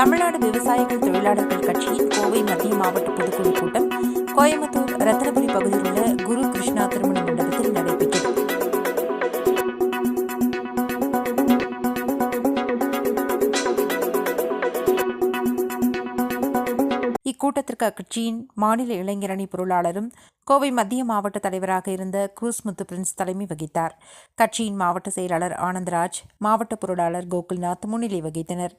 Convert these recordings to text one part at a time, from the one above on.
தமிழ்நாடு விவசாயிகள் தொழிலாளர்கள் கட்சியின் கோவை மத்திய மாவட்ட பொதுக்குழு கூட்டம் கோயம்புத்தூர் ரத்தனபுரி பகுதியில் உள்ள குரு கிருஷ்ணா திருமண மண்டபத்தில் நடைபெற்றது. இக்கூட்டத்திற்கு அக்கட்சியின் மாநில இளைஞரணி பொருளாளரும் கோவை மத்திய மாவட்ட தலைவராக இருந்த குரூஸ் முத்து பிரின்ஸ் தலைமை வகித்தார். கட்சியின் மாவட்ட செயலாளர் ஆனந்தராஜ் மாவட்ட பொருளாளர் கோகுல்நாத் முன்னிலை வகித்தனர்.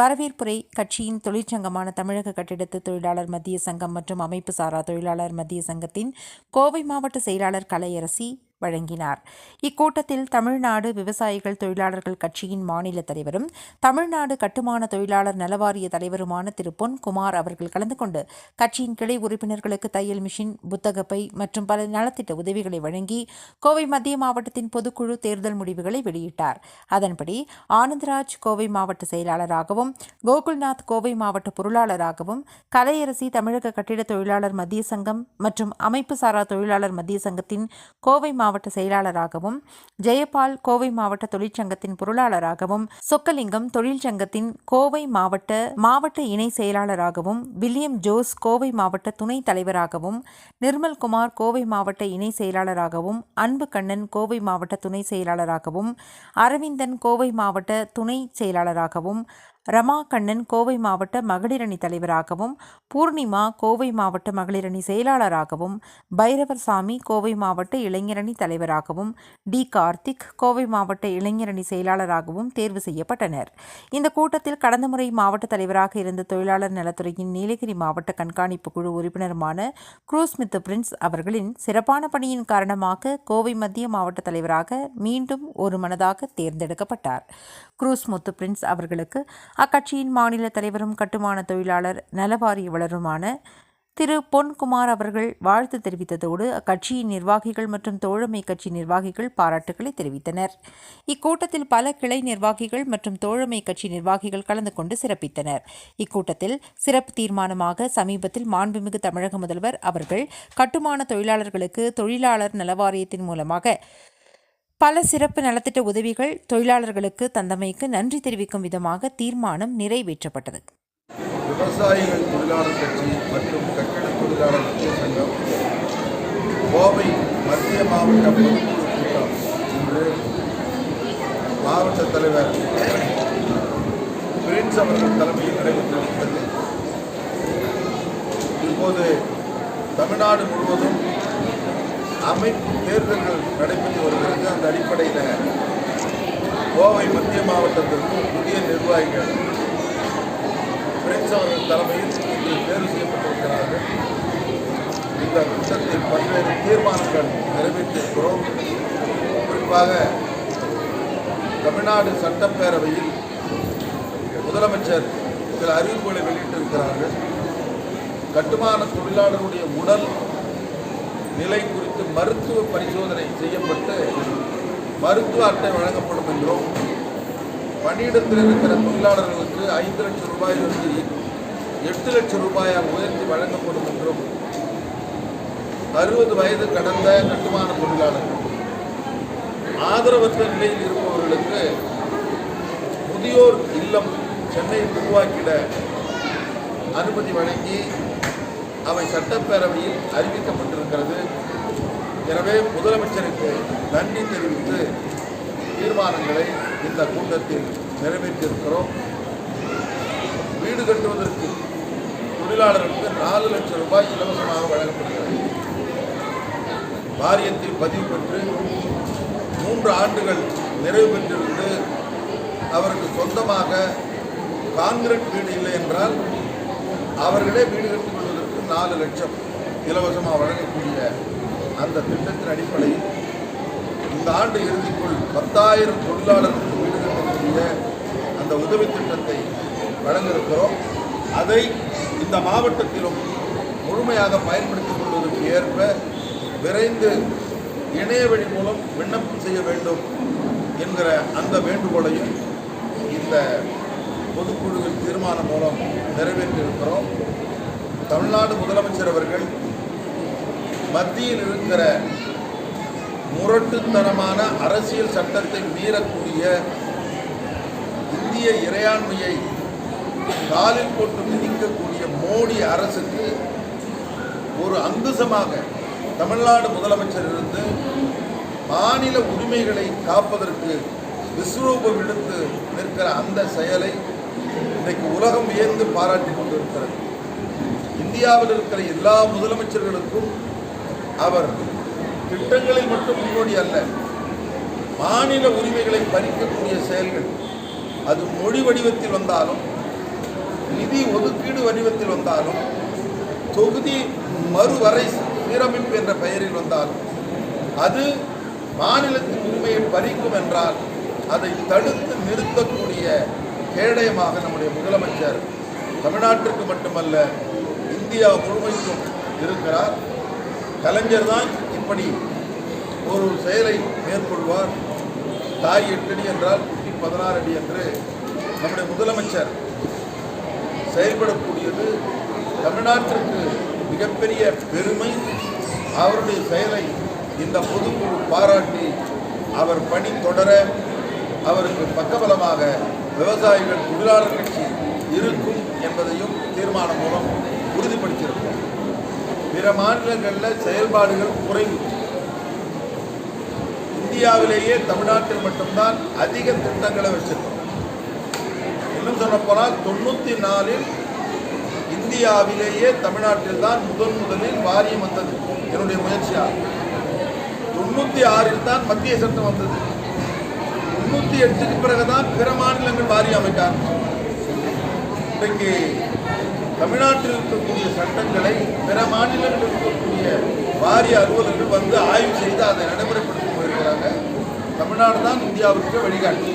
வரவேற்புரை கட்சியின் தொழிற்சங்கமான தமிழக கட்டிடத்து தொழிலாளர் மத்திய சங்கம் மற்றும் அமைப்பு சாரா தொழிலாளர் மத்திய சங்கத்தின் கோவை மாவட்ட செயலாளர் கலையரசி வழங்கினார். இக்கூட்டத்தில் தமிழ்நாடு விவசாயிகள் தொழிலாளர்கள் கட்சியின் மாநில தலைவரும் தமிழ்நாடு கட்டுமான தொழிலாளர் நலவாரிய தலைவருமான திரு. பொன் குமார் அவர்கள் கலந்து கொண்டு கட்சியின் கிளை உறுப்பினர்களுக்கு தையல் மிஷின் புத்தகப்பை மற்றும் பல நலத்திட்ட உதவிகளை வழங்கி கோவை மத்திய மாவட்டத்தின் பொதுக்குழு தேர்தல் முடிவுகளை வெளியிட்டார். அதன்படி ஆனந்தராஜ் கோவை மாவட்ட செயலாளராகவும் கோகுல்நாத் கோவை மாவட்ட பொருளாளராகவும் கலையரசி தமிழக கட்டிட தொழிலாளர் மத்திய சங்கம் மற்றும் அமைப்பு சாரா தொழிலாளர் மத்திய சங்கத்தின் கோவை மாவட்ட செயலாளராகவும் ஜெயபால் கோவை மாவட்ட தொழிற்சங்கத்தின் பொருளாளராகவும் சொக்கலிங்கம் தொழிற்சங்கத்தின் கோவை மாவட்ட மாவட்ட இணை செயலாளராகவும் வில்லியம் ஜோஸ் கோவை மாவட்ட துணைத் தலைவராகவும் நிர்மல்குமார் கோவை மாவட்ட இணை செயலாளராகவும் அன்பு கண்ணன் கோவை மாவட்ட துணை செயலாளராகவும் அரவிந்தன் கோவை மாவட்ட துணை செயலாளராகவும் ரமா கண்ணன் கோவை மாவட்ட மகளிரணி தலைவராகவும் பூர்ணிமா கோவை மாவட்ட மகளிரணி செயலாளராகவும் பைரவர் சாமி கோவை மாவட்ட இளைஞரணி தலைவராகவும் டி கார்த்திக் கோவை மாவட்ட இளைஞரணி செயலாளராகவும் தேர்வு செய்யப்பட்டனர். இந்த கூட்டத்தில் கடந்த முறை மாவட்ட தலைவராக இருந்த தொழிலாளர் நலத்துறையின் நீலகிரி மாவட்ட கண்காணிப்பு குழு உறுப்பினருமான குரூஸ்மித் பிரின்ஸ் அவர்களின் சிறப்பான பணியின் காரணமாக கோவை மத்திய மாவட்ட தலைவராக மீண்டும் ஒரு மனதாக தேர்ந்தெடுக்கப்பட்டார். குரூஸ் முத்து பிரின்ஸ் அவர்களுக்கு அக்கட்சியின் மாநில தலைவரும் கட்டுமான தொழிலாளர் நலவாரியவளருமான திரு பொன்குமார் அவர்கள் வாழ்த்து தெரிவித்ததோடு அக்கட்சியின் நிர்வாகிகள் மற்றும் தோழமை கட்சி நிர்வாகிகள் பாராட்டுகளை தெரிவித்தனர். இக்கூட்டத்தில் பல கிளை நிர்வாகிகள் மற்றும் தோழமை கட்சி நிர்வாகிகள் கலந்து கொண்டு சிறப்பித்தனர். இக்கூட்டத்தில் சிறப்பு தீர்மானமாக சமீபத்தில் மாண்புமிகு தமிழக முதல்வர் அவர்கள் கட்டுமான தொழிலாளர்களுக்கு தொழிலாளர் நலவாரியத்தின் மூலமாக பல சிறப்பு நலத்திட்ட உதவிகள் தொழிலாளர்களுக்கு தந்தமைக்கு நன்றி தெரிவிக்கும் விதமாக தீர்மானம் நிறைவேற்றப்பட்டது. விவசாயிகள் தொழிலாளர் கட்சி மற்றும் கட்டிட தொழிலாளர் மத்திய சங்கம் கோவை மத்திய மாவட்ட பொதுக்குழு கூட்டம் இன்று மாவட்ட தலைவர் பிரின்ஸ் அவர்கள் தலைமையில் நடைபெற்றிருக்கிறது இப்போது தமிழ்நாடு முழுவதும் அமைப்பு தேர்தல்கள் நடைபெற்று வருகிறது. அந்த அடிப்படையில் கோவை மத்திய மாவட்டத்திற்கு புதிய நிர்வாகிகள் பிரின்ஸ் அவர்கள் தலைமையில் இன்று தேர்வு செய்யப்பட்டிருக்கிறார்கள். இந்த கூட்டத்தில் பல்வேறு தீர்மானங்கள் நிறைவேற்றியிருக்கிறோம். குறிப்பாக தமிழ்நாடு சட்டப்பேரவையில் முதலமைச்சர் சில அறிவிப்புகளை வெளியிட்டிருக்கிறார்கள். கட்டுமான தொழிலாளருடைய உடல் நிலை குறித்து மருத்துவ பரிசோதனை செய்யப்பட்டு மருத்துவ அட்டை வழங்கப்படும் என்றும் பணியிடத்தில் இருக்கிற தொழிலாளர்களுக்கு ஐந்து லட்சம் ரூபாயிலிருந்து எட்டு லட்சம் ரூபாயாக உயர்த்தி வழங்கப்படும் என்றும் அறுபது வயது கடந்த கட்டுமான தொழிலாளர்கள் ஆதரவற்ற நிலையில் இருப்பவர்களுக்கு முதியோர் இல்லம் சென்னையில் உருவாக்கிட அனுமதி வழங்கி அவை சட்டப்பேரவையில் அறிவிக்கப்பட்டிருக்கிறது. எனவே முதலமைச்சருக்கு நன்றி தெரிவித்து தீர்மானங்களை இந்த கூட்டத்தில் நிறைவேற்றியிருக்கிறோம். வீடு கட்டுவதற்கு தொழிலாளர்களுக்கு நாலு லட்சம் ரூபாய் இலவசமாக வழங்கப்படுகிறது. வாரியத்தில் பதிவு பெற்று மூன்று ஆண்டுகள் நிறைவு பெற்றிருந்து அவருக்கு சொந்தமாக கான்கிரீட் வீடு இல்லை என்றால் அவர்களே வீடு கட்டுவது நாலு லட்சம் இலவசமாக வழங்கக்கூடிய அந்த திட்டத்தின் அடிப்படையில் இந்த ஆண்டு இறுதிக்குள் பத்தாயிரம் தொழிலாளர்களுக்கு வீடு கட்டக்கூடிய அந்த உதவி திட்டத்தை வழங்க இருக்கிறோம் அதை இந்த மாவட்டத்திலும் முழுமையாக பயன்படுத்திக் கொள்வதற்கு ஏற்ப விரைந்து இணைய வழி மூலம் விண்ணப்பம் செய்ய வேண்டும் என்கிற அந்த வேண்டுகோளையும் இந்த பொதுக்குழுவின் தீர்மானம் மூலம் நிறைவேற்றியிருக்கிறோம். தமிழ்நாடு முதலமைச்சர் அவர்கள் மத்தியில் இருக்கிற முரட்டுத்தனமான அரசியல் சட்டத்தை மீறக்கூடிய இந்திய இறையாண்மையை காலில் போட்டு மிதிக்கக்கூடிய மோடி அரசுக்கு ஒரு அங்குசமாக தமிழ்நாடு முதலமைச்சர் இருந்து மாநில உரிமைகளை காப்பதற்கு விஸ்வரூபம் எடுத்து நிற்கிற அந்த செயலை இன்றைக்கு உலகம் வியந்து பாராட்டி கொண்டிருக்கிறது. இந்தியாவில் இருக்கிற எல்லா முதலமைச்சர்களுக்கும் அவர் திட்டங்களில் மட்டும் முன்னோடி அல்ல மாநில உரிமைகளை பறிக்கக்கூடிய செயல்கள் அது மொழி வடிவத்தில் வந்தாலும் நிதி ஒதுக்கீடு வடிவத்தில் வந்தாலும் தொகுதி மறுவரை சீரமைப்பு என்ற பெயரில் வந்தாலும் அது மாநிலத்தின் உரிமையை பறிக்கும் என்றால் அதை தடுத்து நிறுத்தக்கூடிய கேடயமாக நம்முடைய முதலமைச்சர் தமிழ்நாட்டிற்கு மட்டுமல்ல இந்தியா முழுமைக்கும் இருக்கிறார். கலைஞர் தான் இப்படி ஒரு செயலை மேற்கொள்வார். தாய் எட்டடி என்றால் குட்டி பதினாறு அடி என்று நம்முடைய முதலமைச்சர் செயல்படக்கூடியது தமிழ்நாட்டிற்கு மிகப்பெரிய பெருமை. அவருடைய செயலை இந்த பொதுக்குழு பாராட்டி அவர் பணி தொடர அவருக்கு பக்கபலமாக விவசாயிகள் தொழிலாளர் கட்சி இருக்கும் என்பதையும் தீர்மானம் மூலம் உறுதிப்படுத்தியிருக்கிறோம் பிற மாநிலங்களில் செயல்பாடுகள் குறைவு. இந்தியாவிலேயே தமிழ்நாட்டில் மட்டும்தான் அதிக திட்டங்களை வச்சிருக்கோம். இன்னும் சொல்லப்போனால் தொண்ணூற்றி நாலில் இந்தியாவிலேயே தமிழ்நாட்டில் தான் முதன் முதலில் வாரியம் வந்தது. என்னுடைய முயற்சியாகும் தொண்ணூற்றி ஆறில் தான் மத்திய சட்டம் வந்தது. தொண்ணூற்றி எட்டுக்கு பிறகுதான் பிற மாநிலங்கள் வாரியம் அமைக்க இன்றைக்கு தமிழ்நாட்டில் இருக்கக்கூடிய சட்டங்களை பிற மாநிலங்களில் இருக்கக்கூடிய வாரிய அலுவலர்கள் வந்து ஆய்வு செய்து அதை நடைமுறைப்படுத்தி போயிருக்கிறாங்க தமிழ்நாடு தான் இந்தியாவிற்கு வழிகாட்டி.